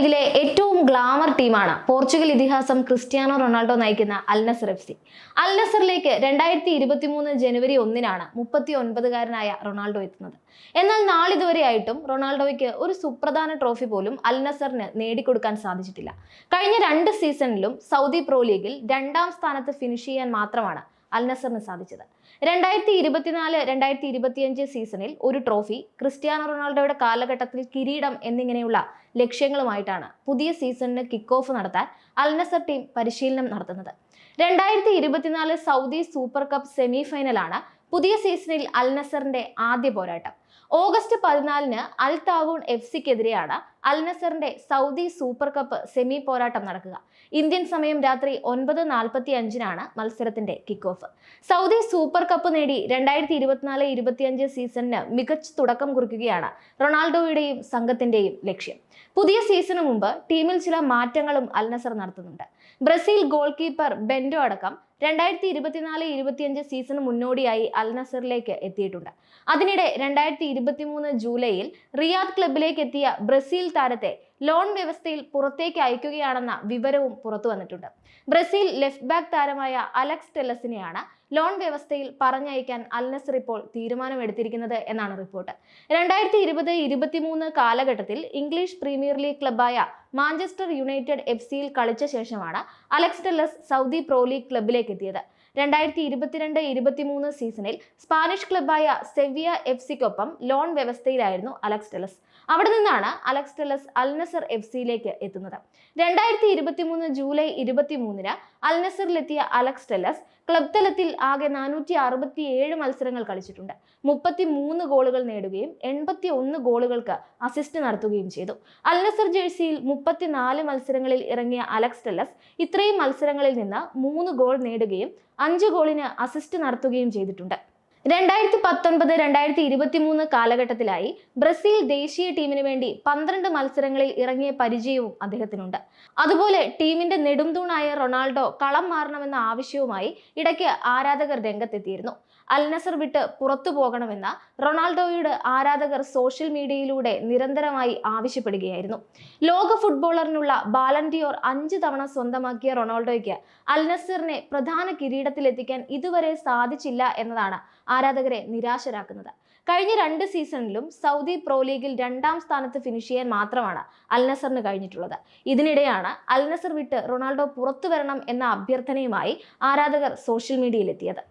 ലീഗിലെ ഏറ്റവും ഗ്ലാമർ ടീമാണ് പോർച്ചുഗൽ ഇതിഹാസം ക്രിസ്ത്യാനോ റൊണാൾഡോ നയിക്കുന്ന അൽനസർ എഫ് സി. അൽനസറിലേക്ക് രണ്ടായിരത്തി ഇരുപത്തി മൂന്ന് ജനുവരി ഒന്നിനാണ് മുപ്പത്തി ഒൻപതുകാരനായ റൊണാൾഡോ എത്തുന്നത്. എന്നാൽ നാളിതുവരെയായിട്ടും റൊണാൾഡോയ്ക്ക് ഒരു സുപ്രധാന ട്രോഫി പോലും അൽനസറിന് നേടിക്കൊടുക്കാൻ സാധിച്ചിട്ടില്ല. കഴിഞ്ഞ രണ്ട് സീസണിലും സൗദി പ്രോ ലീഗിൽ രണ്ടാം സ്ഥാനത്ത് ഫിനിഷ് ചെയ്യാൻ മാത്രമാണ് അൽ നസറിന് സാധിച്ചത്. രണ്ടായിരത്തി ഇരുപത്തിനാല് രണ്ടായിരത്തി ഇരുപത്തിയഞ്ച് സീസണിൽ ഒരു ട്രോഫി ക്രിസ്ത്യാനോ റൊണാൾഡോയുടെ കാലഘട്ടത്തിൽ കിരീടം എന്നിങ്ങനെയുള്ള ലക്ഷ്യങ്ങളുമായിട്ടാണ് പുതിയ സീസണിന് കിക്ക് ഓഫ് നടത്താൻ അൽ നസർ ടീം പരിശീലനം നടത്തുന്നത്. രണ്ടായിരത്തി ഇരുപത്തിനാല് സൗദി സൂപ്പർ കപ്പ് സെമി ഫൈനലാണ് പുതിയ സീസണിൽ അൽ നസറിന്റെ ആദ്യ പോരാട്ടം. ഓഗസ്റ്റ് പതിനാലിന് അൽ താവൂൺ എഫ് സിക്കെതിരെയാണ് അൽ നസറിന്റെ സൗദി സൂപ്പർ കപ്പ് സെമി പോരാട്ടം നടക്കുക. ഇന്ത്യൻ സമയം രാത്രി ഒൻപത് നാൽപ്പത്തി അഞ്ചിനാണ് മത്സരത്തിന്റെ kick off Saudi super cup നേടി രണ്ടായിരത്തി ഇരുപത്തിനാല് ഇരുപത്തിയഞ്ച് സീസണിന് മികച്ച തുടക്കം കുറിക്കുകയാണ് റൊണാൾഡോയുടെയും സംഘത്തിന്റെയും ലക്ഷ്യം. പുതിയ സീസണു മുമ്പ് ടീമിൽ ചില മാറ്റങ്ങളും അൽ നസർ നടത്തുന്നുണ്ട്. ബ്രസീൽ ഗോൾ കീപ്പർ ബെൻഡോ അടക്കം രണ്ടായിരത്തി ഇരുപത്തിനാല് ഇരുപത്തിയഞ്ച് സീസണ് മുന്നോടിയായി അൽ നസറിലേക്ക് എത്തിയിട്ടുണ്ട്. അതിനിടെ രണ്ടായിരത്തി ഇരുപത്തി മൂന്ന് ജൂലൈയിൽ റിയാദ് ക്ലബിലേക്ക് എത്തിയ ബ്രസീൽ താരത്തെ ലോൺ വ്യവസ്ഥയിൽ പുറത്തേക്ക് അയക്കുകയാണെന്ന വിവരവും പുറത്തു വന്നിട്ടുണ്ട്. ബ്രസീൽ ലെഫ്റ്റ് ബാക്ക് താരമായ അലക്സ് ടെല്ലസിനെയാണ് ലോൺ വ്യവസ്ഥയിൽ പറഞ്ഞയക്കാൻ അൽനസർ ഇപ്പോൾ തീരുമാനമെടുത്തിരിക്കുന്നത് എന്നാണ് റിപ്പോർട്ട്. രണ്ടായിരത്തി ഇരുപത് ഇരുപത്തിമൂന്ന് കാലഘട്ടത്തിൽ ഇംഗ്ലീഷ് പ്രീമിയർ ലീഗ് ക്ലബായ മാഞ്ചസ്റ്റർ യുണൈറ്റഡ് എഫ് സിയിൽ കളിച്ച ശേഷമാണ് Alex Telles Saudi Pro League ക്ലബിലേക്ക് എത്തിയത് രണ്ടായിരത്തി ഇരുപത്തിരണ്ട് ഇരുപത്തിമൂന്ന് സീസണിൽ സ്പാനിഷ് ക്ലബായ സെവിയ എഫ് സിക്കൊപ്പം ലോൺ വ്യവസ്ഥയിലായിരുന്നു അലക്സ് ടെലസ്. അവിടെ നിന്നാണ് അലക്സ് ടെലസ് അൽനസർ എഫ് സിയിലേക്ക് എത്തുന്നത്. രണ്ടായിരത്തി ഇരുപത്തി മൂന്ന് ജൂലൈ ഇരുപത്തി മൂന്നിന് അൽനസറിലെത്തിയ അലക്സ് ടെലസ് ക്ലബ് തലത്തിൽ ആകെ നാനൂറ്റി അറുപത്തി ഏഴ് മത്സരങ്ങൾ കളിച്ചിട്ടുണ്ട്. മുപ്പത്തി മൂന്ന് ഗോളുകൾ നേടുകയും എൺപത്തി ഒന്ന് ഗോളുകൾക്ക് അസിസ്റ്റ് നടത്തുകയും ചെയ്തു. അൽനസർ ജേഴ്സിയിൽ മുപ്പത്തിനാല് മത്സരങ്ങളിൽ ഇറങ്ങിയ അലക്സ് ടെലസ് ഇത്രയും മത്സരങ്ങളിൽ നിന്ന് മൂന്ന് ഗോൾ നേടുകയും അഞ്ച് ഗോളിന് അസിസ്റ്റ് നടത്തുകയും ചെയ്തിട്ടുണ്ട്. രണ്ടായിരത്തി പത്തൊൻപത് രണ്ടായിരത്തി ഇരുപത്തി മൂന്ന് കാലഘട്ടത്തിലായി ബ്രസീൽ ദേശീയ ടീമിന് വേണ്ടി പന്ത്രണ്ട് മത്സരങ്ങളിൽ ഇറങ്ങിയ പരിചയവും അദ്ദേഹത്തിനുണ്ട്. അതുപോലെ ടീമിന്റെ നെടുംതൂണായ റൊണാൾഡോ കളം മാറണമെന്ന ആവശ്യവുമായി ഇടയ്ക്ക് ആരാധകർ രംഗത്തെത്തിയിരുന്നു. അൽനസർ വിട്ട് പുറത്തു പോകണമെന്ന റൊണാൾഡോയുടെ ആരാധകർ സോഷ്യൽ മീഡിയയിലൂടെ നിരന്തരമായി ആവശ്യപ്പെടുകയായിരുന്നു. ലോക ഫുട്ബോളറിനുള്ള ബാലൻഡിയോർ അഞ്ച് തവണ സ്വന്തമാക്കിയ റൊണാൾഡോയ്ക്ക് അൽനസറിനെ പ്രധാന കിരീടത്തിലെത്തിക്കാൻ ഇതുവരെ സാധിച്ചില്ല എന്നതാണ് ആരാധകരെ നിരാശരാക്കുന്നത്. കഴിഞ്ഞ രണ്ട് സീസണിലും സൗദി പ്രോ ലീഗിൽ രണ്ടാം സ്ഥാനത്ത് ഫിനിഷ് ചെയ്യാൻ മാത്രമാണ് അൽനസറിന് കഴിഞ്ഞിട്ടുള്ളത്. ഇതിനിടെയാണ് അൽനസർ വിട്ട് റൊണാൾഡോ പുറത്തു വരണം എന്ന അഭ്യർത്ഥനയുമായി ആരാധകർ സോഷ്യൽ മീഡിയയിലെത്തിയത്